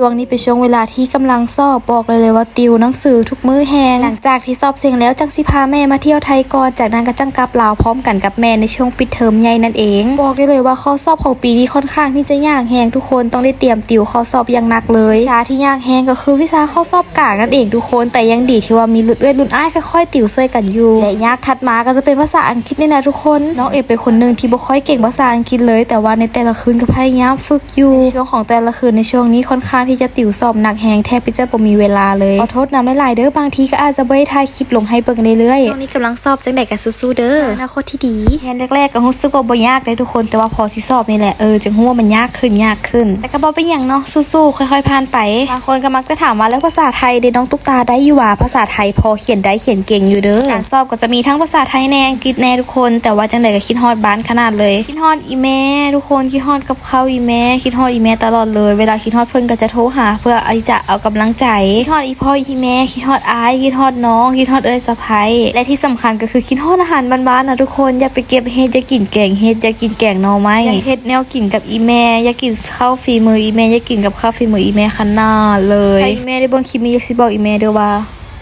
ช่วงนี้เป็นช่วงเวลาที่กำลังสอบบอกเลยเลยว่าติวหนังสือทุกมื้อแหงหลังจากที่สอบเสร็จแล้วจังสิพาแม่มาเที่ยวไทยก่อนจากนั้นก็จังกลับลาวพร้อมกันกับแม่ในช่วงปิดเทอมใหญ่นั่นเอง บอกได้เลยว่าข้อสอบของปีนี้ค่อนข้างที่จะยากแหงทุกคนต้องได้เตรียมติวข้อสอบอย่างหนักเลยชาที่ยากแหงก็คือวิชาข้อสอบกลางนั่นเองทุกคนแต่ยังดีที่ว่ามีรุ่นเอื้อยรุ่นอ้ายค่อยๆติวช่วยกันอยู่และยากถัดมาก็จะเป็นภาษาอังกฤษนี่นะทุกคนน้องเอกเป็นคนหนึ่งที่บ่ค่อยเก่งภาษาอังกฤษเลย แต่ว่าในแต่ละคืนก็พยายามฝึกอยู่ในช่วงของแต่ละคืนในช่วงนี้ค่อนข้างที่จะติวสอบหนักแหงแทบจะบ่มีเวลาเลยขอโทษนำหลายๆเด้อบางทีก็อาจจะบ่ได้ถ่ายคลิปลงให้เบิ่งเรื่อยๆช่วงนี้กำลังสอบจังได๋ก็สู้ๆเด้ออนาคตที่ดีแทนแรกๆก็รู้สึกว่าบ่ยากเลยทุกคนแต่ว่าพอสิสอบนี่แหละเออจังฮู้ว่ามันยากขึ้นยากขึ้น แต่ก็บ่เป็นหยังเนาะสู้ๆค่อยๆผ่านไปบางคนก็มักจะถามว่าแล้วภาษาไทยเด้น้องตุ๊กตาได้อยู่ว่าภาษาไทยพอเขียนได้เขียนเก่งอยู่เด้อการสอบก็จะมีทั้งภาษาไทยแน่อังกฤษแน่ทุกคน แต่ว่าจังไดก็คิดฮอดบ้านขนาดเลยคิดฮอดอีแม่ทุกคนคิดฮอดกับข้าวอีแม่คิดฮอดอีแม่ตลอดเลย เวลาคิดฮอดเพิ่นก็จะโทรหา เพื่อจะเอากำลังใจคิดฮอดอีพ่ออีแม่คิดฮอดอายคิดฮอดน้องคิดฮอดเอ้ยสะพ้ายและที่สำคัญก็คือคิดฮอดอาหารบ้านๆนะทุกคนอย่าไปเก็บเฮ็ดอย่ากินแกงเฮ็ดอย่ากินแกงนอไม้อย่าเฮ็ดแนวกินกับอีแม่อย่ากินข้าวฝีมืออีแม่อย่ากินกับข้าวฝีมืออีแม่ขนาดเลยอีแม่ได้เบิ่งคลิปนี้อยากสิบอกอีแม่เด้อว่า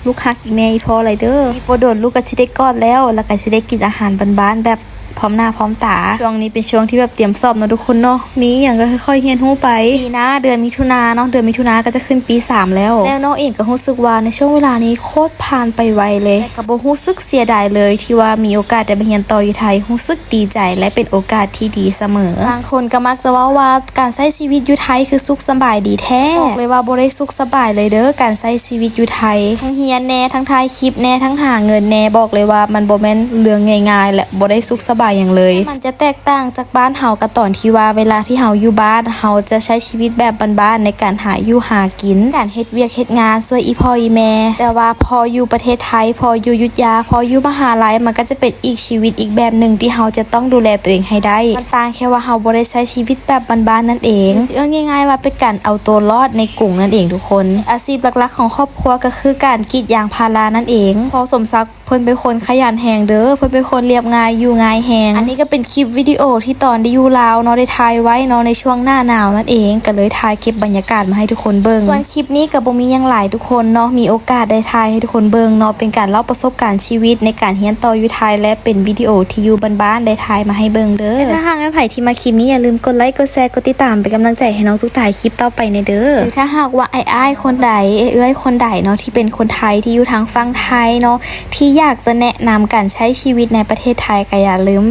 ลูกฮักอีแม่อีพ่ออะไรเด้ออีบ่โดนลูกก็สิได้กอดแล้ว แล้วก็สิได้กินอาหารบ้านๆแบบ พร้อมหน้าพร้อมตา ช่วงนี้เป็นช่วงที่แบบเตรียมสอบเนาะทุกคนเนาะ มีอย่างก็ค่อยๆเฮียนหู้ไปปีหน้าเดือนมิถุนาเนาะ เดือนมิถุนาก็จะขึ้นปี 3 แล้ว แล้วน้องเองก็รู้สึกว่าในช่วงเวลานี้โคตรผ่านไปไวเลยแต่ก็บ่รู้สึกเสียดายเลยที่ว่ามีโอกาสได้ไปเรียนต่ออยู่ไทยรู้สึกดีใจและเป็นโอกาสที่ดีเสมอ บางคนก็มักจะว่าว่าการใช้ชีวิตอยู่ไทยคือสุขสบายดีแท้บอกเลยว่าบ่ได้สุขสบายเลยเด้อ การใช้ชีวิตอยู่ไทย ทั้งเฮียนแน่ทั้งถ่ายคลิปแน่ทั้งหาเงินแน่บอกเลยว่ามันบ่แม่นเรื่องง่ายๆและบ่ได้สุขสบายอย่างเลย มันจะแตกต่างจากบ้านเฮากับตอนที่ว่าเวลาที่เฮาอยู่บ้านเฮาจะใช้ชีวิตแบบบ้านๆในการหาอยู่หากิน การเฮ็ดเวียกเฮ็ดงานช่วยอีพ่ออีแม่ แต่ว่าพออยู่ประเทศไทย พออยู่อยุทธยา พออยู่มหาลัยมันก็จะเป็นอีกชีวิตอีกแบบหนึ่งที่เฮาจะต้องดูแลตัวเองให้ได้ มันต่างแค่ว่าเฮาบ่ได้ใช้ชีวิตแบบบ้านๆนั่นเองสิเอ้อง่ายๆว่าเป็นการเอาตัวรอดในกลุ่มนั่นเองทุกคน อาชีพหลักๆ ของครอบครัวก็คือการกรีดยางพารานั่นเอง พอสมศักดิ์เพิ่นเป็นคนขยันแหงเด้อเพิ่นเป็นคนเรียบง่ายอยู่ง่ายแหงอันนี้ก็เป็นคลิปวิดีโอที่ตอนได้อยู่ลาวเนาะได้ถ่ายไว้เนาะในช่วงหน้าหนาวนั่นเองก็เลยถ่ายเก็บบรรยากาศมาให้ทุกคนเบิ่งส่วนคลิปนี้ก็บ่มีหยังหลายทุกคนเนาะมีโอกาสได้ถ่ายให้ทุกคนเบิ่งเนาะเป็นการเล่าประสบการณ์ชีวิตในการเรียนต่ออยู่ไทยและเป็นวิดีโอที่อยู่บ้านๆได้ถ่ายมาให้เบิ่งเด้อถ้าหากใครที่มาคลิปนี้อย่าลืมกดไลค์กดแชร์กดติดตามเป็นกำลังใจให้น้องทุกถ่ายคลิปต่อไปในเด้อหรือถ้าหากว่าไอ้อ้ายคนใดเอ้ยคนใดเนาะที่เป็นคนไทยที่อยู่ทางฝั่งไทยเนาะที่อยากจะแนะนำการใช้ชีวิตในประเทศไทยก็อย่าลืม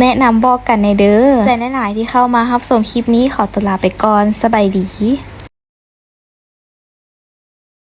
แนะนำบอกกันในเด้อใจหลายๆที่เข้ามารับชมคลิปนี้ขอตวลาไปก่อนสบายดี